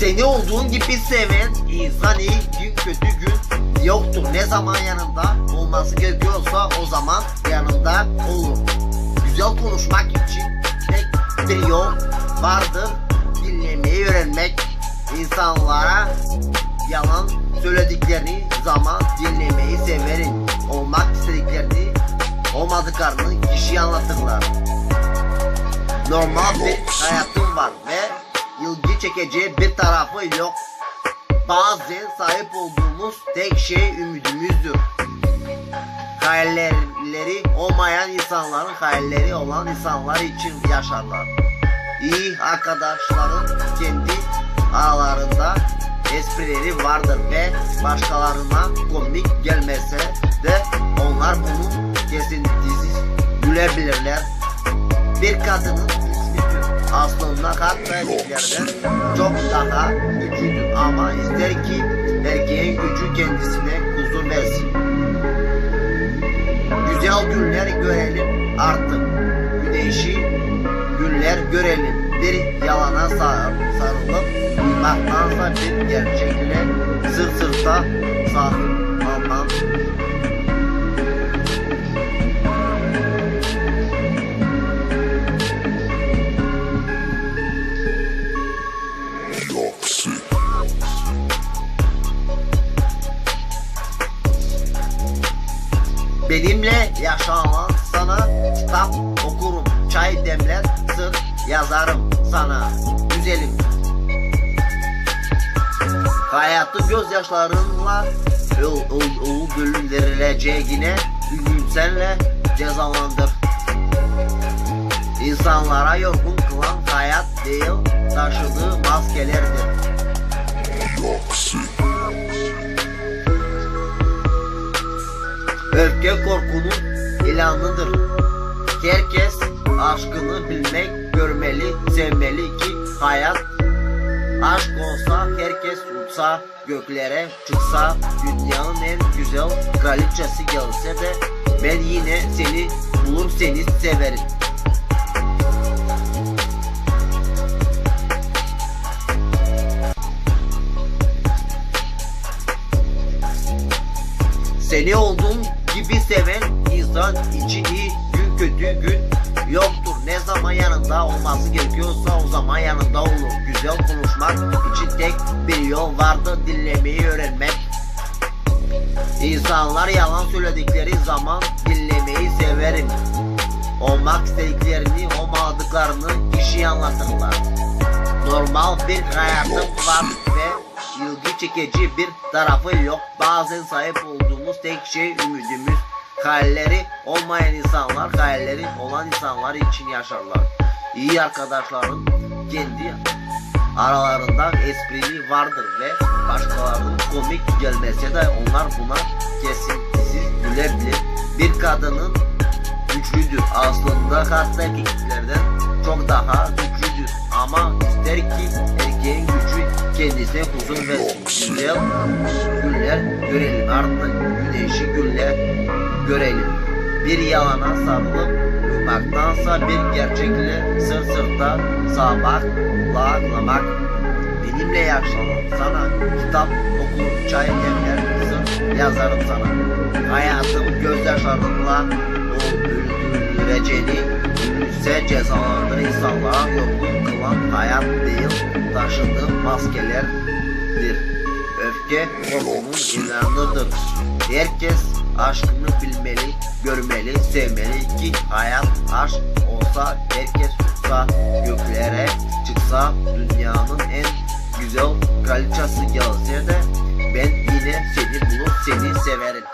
Seni olduğun gibi seven insan iyi gün kötü gün yoktur. Ne zaman yanında olması gerekiyorsa o zaman yanında olur. Güzel konuşmak için tek bir yol vardır. Dinlemeyi öğrenmek. insanlara yalan söylediklerini zaman dinlemeyi severim. Olmak istediklerini olmadıklarını kişiye anlatırlar. Normal bir hayatım var ve ilgi çekici bir tarafı yok. Bazen sahip olduğumuz tek şey ümidimizdir. Hayalleri olmayan insanların hayalleri olan insanlar için yaşarlar. İyi arkadaşların kendi aralarında esprileri vardır ve başkalarına komik gelmese de onlar bunu kesintisiz gülebilirler. Bir kadının. Aslında hatta erkeklerden çok daha güçlüdür ama ister ki erkeğin gücü kendisine huzur versin. Güzel günler görelim artık. Güneşi günler görelim. Bir yalana sar, sarılıp uymaktansa bir gerçekle sırt sırta sahip Benimle yaşanan sana kitap okurum, çay demler, sır yazarım sana. Güzelim. Hayatı gözyaşlarınla öldürüleceğine bugün senle cezalandır. İnsanlara yorgun kılan hayat değil, taşıdığı maskelerdir. Korkunun ilanıdır. Herkes aşkını bilmek, görmeli, sevmeli ki hayat aşk olsa, herkes uçsa, göklere çıksa, dünyanın en güzel kraliçesi gelse de ben yine seni bulur seni severim. Seni olduğun gibi seven insan için iyi gün kötü gün yoktur. Ne zaman yanında olması gerekiyorsa o zaman yanında olur. Güzel konuşmak için tek bir yol vardı dinlemeyi öğrenmek. İnsanlar yalan söyledikleri zaman dinlemeyi severim. Olmak istediklerini olmadıklarını kişiye anlatırlar. Normal bir hayatım var ve ilgi çekici bir tarafı yok. Bazen sahip olduğumuz tek şey ümidimiz. Hayalleri olmayan insanlar, hayalleri olan insanlar için yaşarlar. İyi arkadaşların kendi aralarında esprili vardır ve başkalarının komik gelmese de onlar buna kesintisiz gülebilir. Bir kadının güçlüdür. Aslında hatta erkeklerden çok daha güçlüdür. Ama ister ki erkeğin gücü kendisine huzur versin. Güzel günler görelim. Artık güneşi günler görelim. Bir yalana sarılıp uyumaktansa bir gerçekle sır sırta sağmak, kulağlamak. Benimle yaşanan sana kitap okur, çay demler, sır yazarım sana. Hayatım gözyaşlarımla öldürüleceğini ise cezalandır insanlara yorgun kılan hayat değil taşıdığım maskelerdir. Öfke korkunun ilanıdır. Herkes aşkını bilmeli, görmeli, sevmeli ki hayat aşk olsa herkes uçsa göklere çıksa dünyanın en güzel kraliçesi gelse de ben yine seni bulup seni severim.